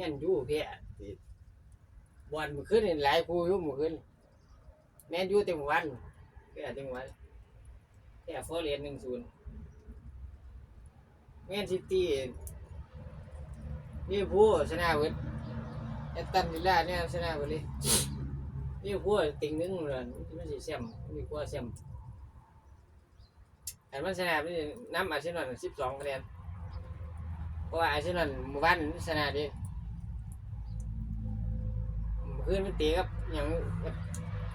ม่นยูเพี้ยบอลมันขึ้นหลายคู่ยุ่มมันขึ้นแม่นยูเต็มวันเพี้ยเต็มวันแก่ฟอเรียนหนึ่งศูนย์แม่นซิตี้นี่ผู้ชนะเวทแอตันวิลล่าเนี่ยชนะไปเลยนี่ผู้ติงนึงเลยไม่ใช่เสียมมีกว่าเสียมแต่มันชนะนี่น้ำอาเซนอลสิบสองคะแนนเพราะว่าอาเซนอลมวับ้านชนะดี อนมันเตะกับหยัง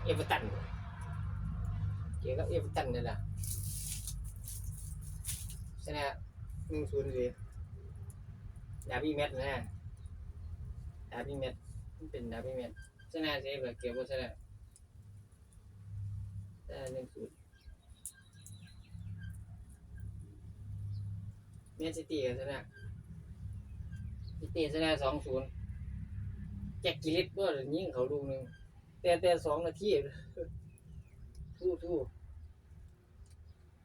เอเวอร์ตันเตะกับเอเวอร์ตันนี่แหละชนะหนึ่งศูนย์เลยดาร์บี้แมตช์นะดาร์บี้แมตช์เป็นดาร์บี้แมตช์ชนะเสียแบบเกี่ยวกับชนะชนะหนึ่งศูนย์แมนซิตี้ก็ชนะพิเตชนะสองศูนย์ จ็คกิลิตก็ยิงเขาลูกหนึ่งแต่แต่สองนาทีทู่ทู่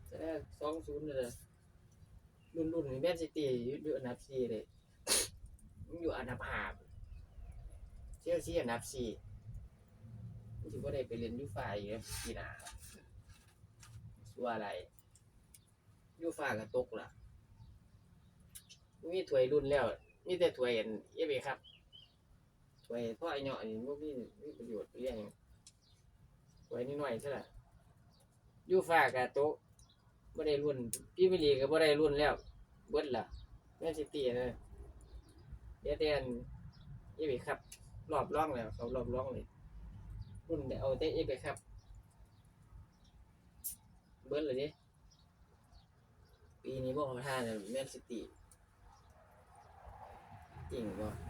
ชนะสองศูนย์เลยรุ่นรุ่นแมนซิตี้อยู่อยู่อันดับสี่เลยอยู่อันดับห้าเชลซีอันดับสี่รู้สึกว่าได้ไปเรียนยูฟ่าอีกแล้วปีนาสัวอะไรยูฟ่าก็ตกละมีถวยรุ่นแล้ว มีแต่ถวยอันเอฟเอครับ ถ้วยพ่อไอเหนาะนี่บ่มีมีประโยชน์เรียงหยังถ้วยนิดหน่อยซะละยูฟ่ากับโต๊ะบ่ได้รุ่นพี่มิลีก็บ่ได้รุ่นแล้วเบิดล่ะแมนซิตี้นะเดี๋ยวแต่อันเอฟเอครับ รอบร่องแล้ว เขารอบร่องเลยรุ่นได้เอาแต่เอฟเอครับ เบิดเลยดิปีนี้บ่ขอท่านแมนซิตี้จริงบ่ะ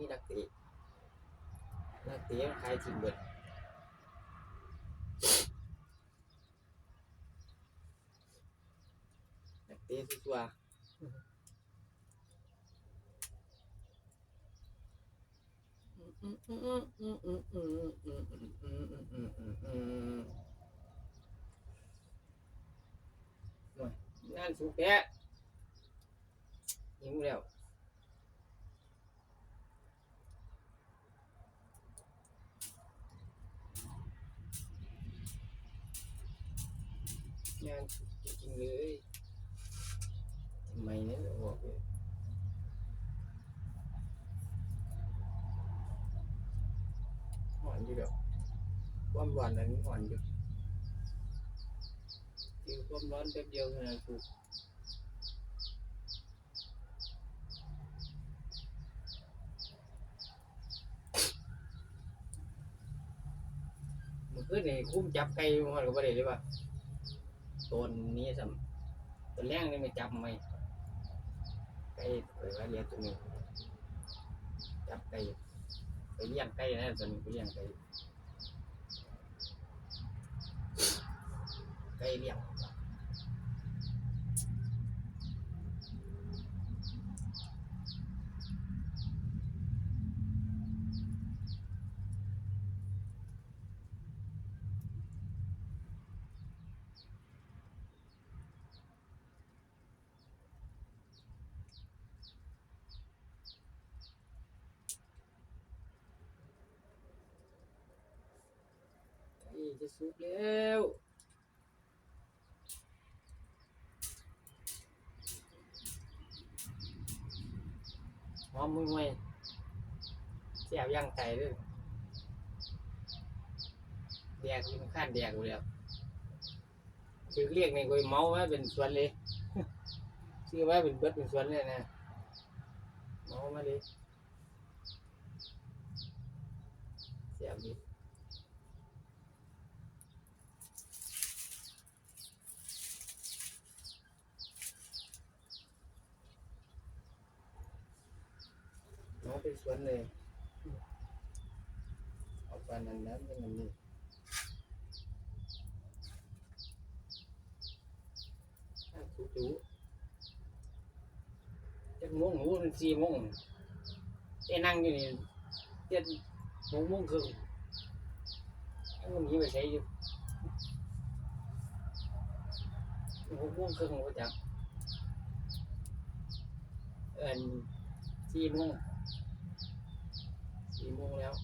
มีนักเตะนักเตะมันขายทีมเบิดนักเตะสัวงานสูงแปะหิวแล้ว อยู่ดี๋ยวความร้อนนั้นหอนอยู่คือความร้อนแป๊บเดียวเท่านั้นคือมันคือนี่คุ้มจับไก่มันก็บ่ได้เลยว่าตัวนี้สำตัวแรงนี่ไม่จับไหมไก่เปิดว่าเรียกตัวนี้จับไก่ เลี้ยงไก่นะตัวนี้ไปเลี้ยงไก่ไก่เลี้ยง ไก่จะสุกแล้วหอมมือไหมเสียบย่างไก่ด้วยแดกกินข้นแดกอยู่แล้วคือเรียกในกวยเมาไว้เป็นส่วนเลยชื่อไว้เป็นเบิดเป็นส่วนเลยนะเมามาเลยเสียบดี เมาเป็นสวนเลยเอาปานนั้นน้ำเป็นอันนี้อะถูจูจะโมงหมูเป็นสี่โมงเอ้นั่งอยู่นี่เจ็ดโมงโมงครึ่งไอ้พวกนี้ไปใช้อยู่หกโมงครึ่งก็จับเอ็นสี่โมง สี่โมงแล้ว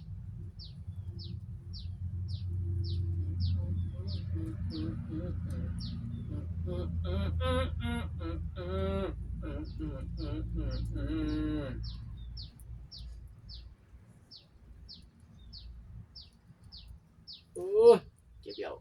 โอ้ยเจ็บเดี่ยว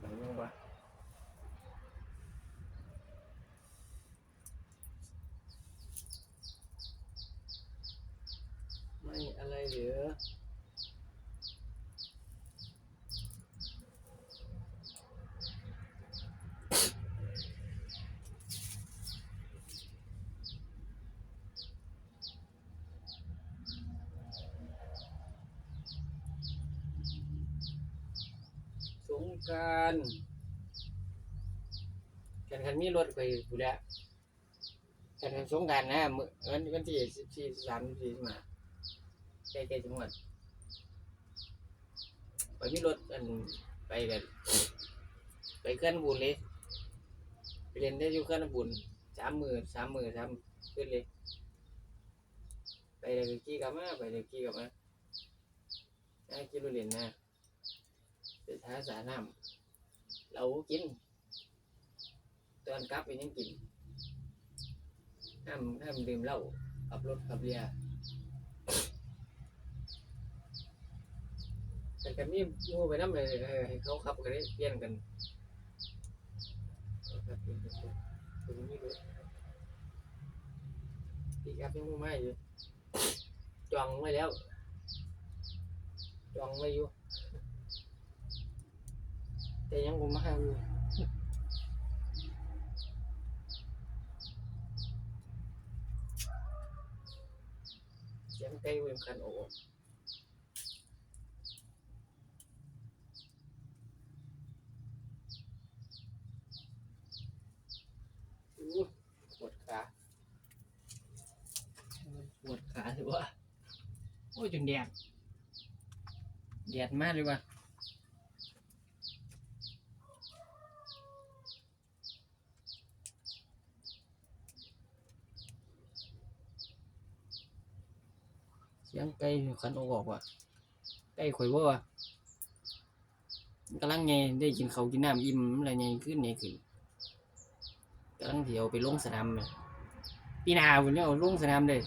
มันยังวะไม่อะไรเหลือสง กรารกันคันมีรถไปกูแล้วกันคันสงการนะมื้อวันวันที่สิบสี่สามสี่มาใกล้ๆจังหวัดไปมีรถอันไปแบบไปเคลื่อนบุญเลยไปเรียนได้อยู่เคลื่อนบุญสามหมือสามหมือสามขึ้นเลย ไปเลยกี่กับมาไปเลยกี่กับมาได้กี่รถเรียนนะ ไปท้าสาน้ำเรากิน ตอนกลับไปยังกินห้ามห้ามดื่มเหล้าขับรถขับเรือแต่กันนี่มูไปน้ำเลยเออให้เขาขับกันได้เปลี่ยนกันอาครับเปลี่ยนกันตัวตัวนี้ด้วยปีกับยังมูไม่อยู่จองไว้แล้วจองไว้อยู่ แต่ยังกูมาอยู่เสียงไก่เวมคันโอ้ปวดขาปวดขาถือว่าโอ้ยจนแดดแดดมากเลยว่ะ สียงไก่ขันออกว่ะไก่ข่อยว่าว่ะกำลังไงได้กินเขากินน้ำอิ่มอะไรไงขึ้นไงขึ้นกำลังเที่ยวไปลงสนามเลยปีหน้าวันนี้เอาลงสนามเลย